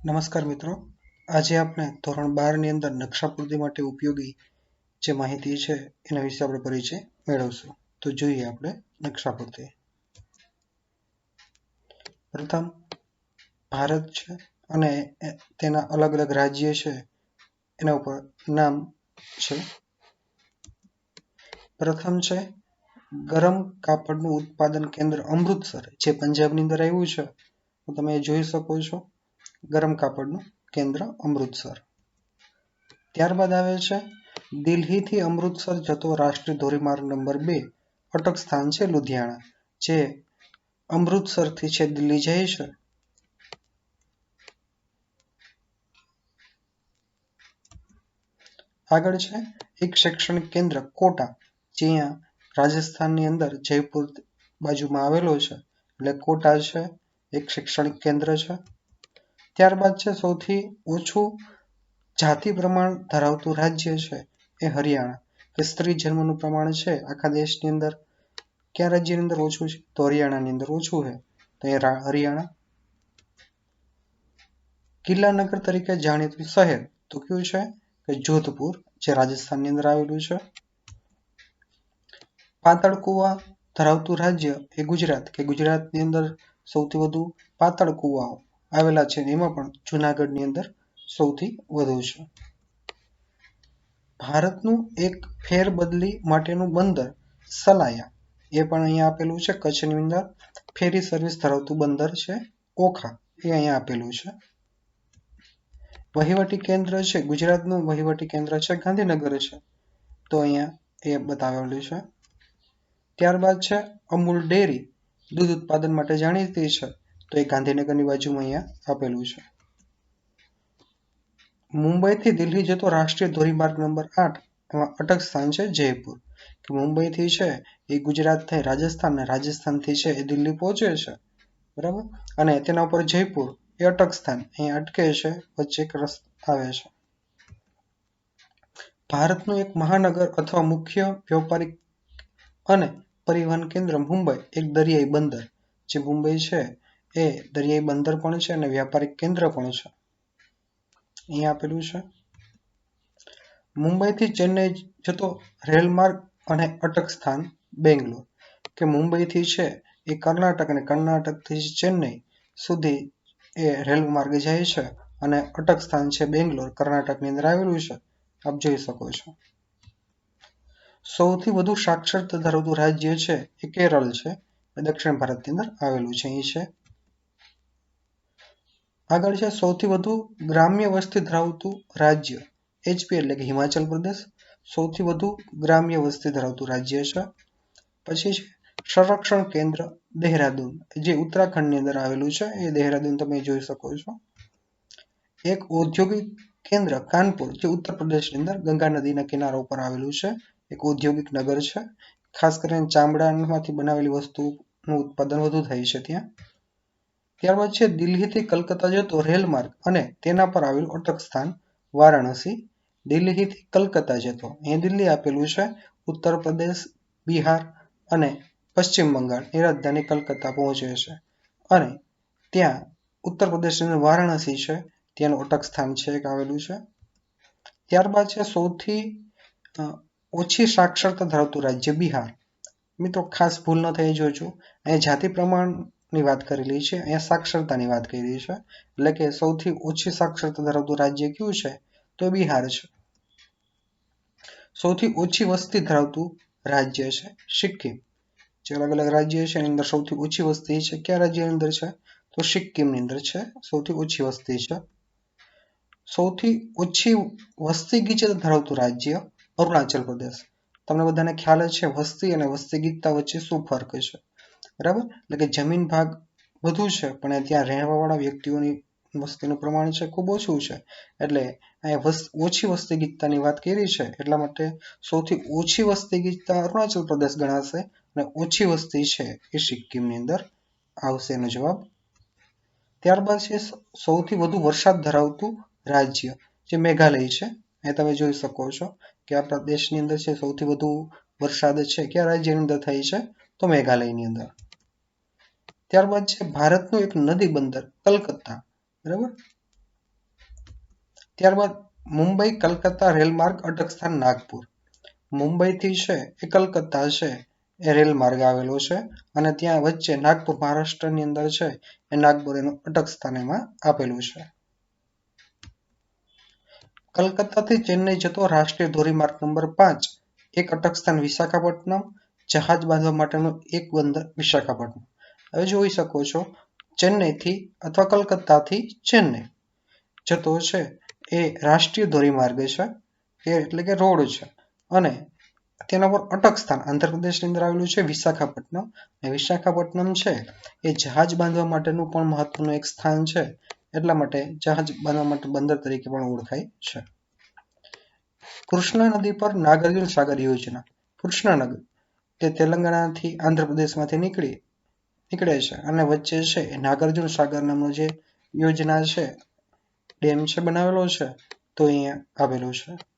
નમસ્કાર મિત્રો. આજે આપણે ધોરણ બારની અંદર નકશાપૂર્તિ માટે ઉપયોગી જે માહિતી છે એના વિશે આપણે પરિચય મેળવશું. તો જોઈએ આપણે નકશાપૂર્તિ પ્રથમ, ભારત છે અને તેના અલગ અલગ રાજ્ય છે એના ઉપર નામ છે. પ્રથમ છે, ગરમ કાપડનું ઉત્પાદન કેન્દ્ર અમૃતસર, જે પંજાબની અંદર આવ્યું છે. તમે જોઈ શકો છો. ગરમ કાપડનું કેન્દ્ર અમૃતસર. ત્યારબાદ આવે છે, દિલ્હીથી અમૃતસર જતો રાષ્ટ્રીય ધોરીમાર્ગ નંબર બે, અટક સ્થાન છે લુધિયાણા, જે અમૃતસરથી છે દિલ્હી જાય છે. આગળ છે, એક શૈક્ષણિક કેન્દ્ર, કોટા જ્યાં રાજસ્થાનની અંદર જયપુર બાજુમાં આવેલો છે. એટલે કોટા છે, એક શૈક્ષણિક કેન્દ્ર છે. ત્યારબાદ છે સૌથી ઓછું જાતિ પ્રમાણ ધરાવતું રાજ્ય છે એ હરિયાણા. કે સ્ત્રી જન્મનું પ્રમાણ છે આખા દેશની અંદર. કયા રાજ્યની અંદર ઓછું છે? તો હરિયાણાની અંદર ઓછું છે. તો એ હરિયાણા. કિલ્લા નગર તરીકે જાણીતું શહેર તો કયું છે? કે જોધપુર, જે રાજસ્થાનની અંદર આવેલું છે. પાતળ કુવા ધરાવતું રાજ્ય એ ગુજરાત. કે ગુજરાતની અંદર સૌથી વધુ પાતળ કુવાઓ આવેલા છે એમાં પણ જુનાગઢની અંદર સૌથી વધુ છે. ભારતનું એક ફેરબદલી માટેનું બંદર સલાયા, એ પણ અહીંયા આપેલું છે. કચ્છની અંદર ફેરી સર્વિસ ધરાવતું બંદર છે. ઓખા, એ અહીંયા આપેલું છે. વહીવટી કેન્દ્ર છે, ગુજરાતનું વહીવટી કેન્દ્ર છે, ગાંધીનગર છે. તો અહીંયા એ બતાવેલું છે. ત્યારબાદ છે, અમૂલ ડેરી, દૂધ ઉત્પાદન માટે જાણીતી છે. તો એ ગાંધીનગરની બાજુમાં અહીંયા આપેલું છે. મુંબઈથી દિલ્હી જતો રાષ્ટ્રીય ધોરીમાર્ગ નંબર આઠ, એમાં અટક સ્થાન છે જયપુર. કે મુંબઈથી છે એ ગુજરાત થઈ રાજસ્થાન ને રાજસ્થાનથી છે એ દિલ્હી પહોંચે છે. બરાબર? અને તેના ઉપર જયપુર એ અટક સ્થાન અહીં અટકે છે, વચ્ચે એક રસ્તો આવે છે. ભારતનું એક મહાનગર અથવા મુખ્ય વ્યાપારિક અને પરિવહન કેન્દ્ર મુંબઈ, એક દરિયાઈ બંદર, જે મુંબઈ છે એ દરિયાઈ બંદર પણ છે અને વ્યાપારિક કેન્દ્ર પણ છે. અહીંયા આપેલું છે. મુંબઈથી ચેન્નઈ જતો રેલમાર્ગ અને અટક સ્થાન, બેંગ્લોર. કે મુંબઈથી છે એ કર્ણાટક અને કર્ણાટકથી ચેન્નઈ સુધી એ રેલ માર્ગે જાય છે અને અટક સ્થાન છે બેંગ્લોર, કર્ણાટકની અંદર આવેલું છે. આપ જોઈ શકો છો. સૌથી વધુ સાક્ષરતા ધરાવતું રાજ્ય છે એ કેરળ છે. દક્ષિણ ભારતની અંદર આવેલું છે. અહીં છે આગળ છે સૌથી વધુ ગ્રામ્ય વસ્તી ધરાવતું રાજ્ય એચપી એટલે કે હિમાચલ પ્રદેશ. સૌથી વધુ ગ્રામ્ય વસ્તી ધરાવતું રાજ્ય છે. પછી છે સંરક્ષણ કેન્દ્ર, દેહરાદૂન, જે ઉત્તરાખંડની અંદર આવેલું છે. એ દેહરાદૂન તમે જોઈ શકો છો. એક ઔદ્યોગિક કેન્દ્ર, કાનપુર, જે ઉત્તર પ્રદેશની અંદર ગંગા નદીના કિનારા ઉપર આવેલું છે. એક ઔદ્યોગિક નગર છે. ખાસ કરીને ચામડામાંથી બનાવેલી વસ્તુનું ઉત્પાદન વધુ થાય છે ત્યાં. ત્યારબાદ છે દિલ્હીથી કલકત્તા જતો રેલ માર્ગ અને તેના પર આવેલું અટક સ્થાન વારાણસી. દિલ્હીથી કલકત્તા જતો અહીં દિલ્હી આપેલું છે ઉત્તર પ્રદેશ, બિહાર અને પશ્ચિમ બંગાળ. એ રાજધાની કલકત્તા પહોંચે છે અને ત્યાં ઉત્તર પ્રદેશની વારાણસી છે. ત્યાંનું અટક સ્થાન છે એક આવેલું છે. ત્યારબાદ છે સૌથી ઓછી સાક્ષરતા ધરાવતું રાજ્ય બિહાર. મિત્રો ખાસ ભૂલ ન થઈ જોજો અહીંયા જાતિ પ્રમાણની વાત કરેલી છે. અહીંયા સાક્ષરતાની વાત કરી છે. એટલે કે સૌથી ઓછી સાક્ષરતા ધરાવતું રાજ્ય કયું છે? તો બિહાર છે. સૌથી ઓછી વસ્તી ધરાવતું રાજ્ય છે સિક્કિમ. જે અલગ અલગ રાજ્ય છે, એની અંદર સૌથી ઓછી વસ્તી છે. કયા રાજ્યની અંદર છે? તો સિક્કિમની અંદર છે. સૌથી ઓછી વસ્તી છે. સૌથી ઓછી વસ્તી ગીચતા ધરાવતું રાજ્ય અરુણાચલ પ્રદેશ. તમને બધાને ખ્યાલ છે, વસ્તી અને વસ્તી ગીચતા વચ્ચે શું ફરક છે? બરાબર? એટલે કે જમીન ભાગ વધુ છે, પણ ત્યાં રહેવાવાળા વ્યક્તિઓની વસ્તીનું પ્રમાણ છે ખૂબ ઓછું છે. એટલે અહીંયા ઓછી વસ્તી ગીતતાની વાત કરી છે, એટલા માટે સૌથી ઓછી વસ્તી ગીતતા અરુણાચલ પ્રદેશ ગણાશે અને ઓછી વસ્તી છે એ સિક્કિમની અંદર આવશે એનો જવાબ. ત્યારબાદ છે સૌથી વધુ વરસાદ ધરાવતું રાજ્ય જે મેઘાલય છે. એ તમે જોઈ શકો છો કે આપણા દેશની અંદર છે સૌથી વધુ વરસાદ છે. કયા રાજ્યની અંદર થાય છે? તો મેઘાલયની અંદર. ત્યારબાદ છે ભારતનું એક નદી બંદર, કલકત્તા. બરાબર? ત્યારબાદ મુંબઈ, કલકત્તા રેલ માર્ગ અટક સ્થાન નાગપુર. મુંબઈથી છે એ કલકત્તા છે એ રેલ માર્ગ આવેલો છે અને ત્યાં વચ્ચે નાગપુર મહારાષ્ટ્રની અંદર છે એ નાગપુર એનું અટક સ્થાન એમાં આપેલું છે. કલકત્તાથી ચેન્નઈ જતો રાષ્ટ્રીય ધોરીમાર્ગ નંબર પાંચ, એક અટક સ્થાન વિશાખાપટ્ટનમ, જહાજ બાંધવા માટેનું એક બંદર વિશાખાપટ્ટનમ. હવે જોઈ શકો છો, ચેન્નઈથી અથવા કલકત્તાથી ચેન્નઈ. જતો છે એ રાષ્ટ્રીય ધોરીમાર્ગ છે એ એટલે કે રોડ છે. અને તેના પર અટક સ્થાન આંધ્રપ્રદેશની અંદર આવેલું છે વિશાખાપટ્ટનમ. અને વિશાખાપટ્ટનમ છે એ જહાજ બાંધવા માટેનું પણ મહત્વનું એક સ્થાન છે. એટલા માટે જહાજ બાંધવા માટે બંદર તરીકે પણ ઓળખાય છે. કૃષ્ણા નદી પર નાગાર્જુન સાગર યોજના. કૃષ્ણાનગર તે તેલંગાણાથી આંધ્રપ્રદેશમાંથી નીકળી નીકળે છે. અને વચ્ચે છે એ નાગાર્જુન સાગર નામનો જે યોજના છે, ડેમ છે, બનાવેલો છે, તો અહીંયા આવેલો છે.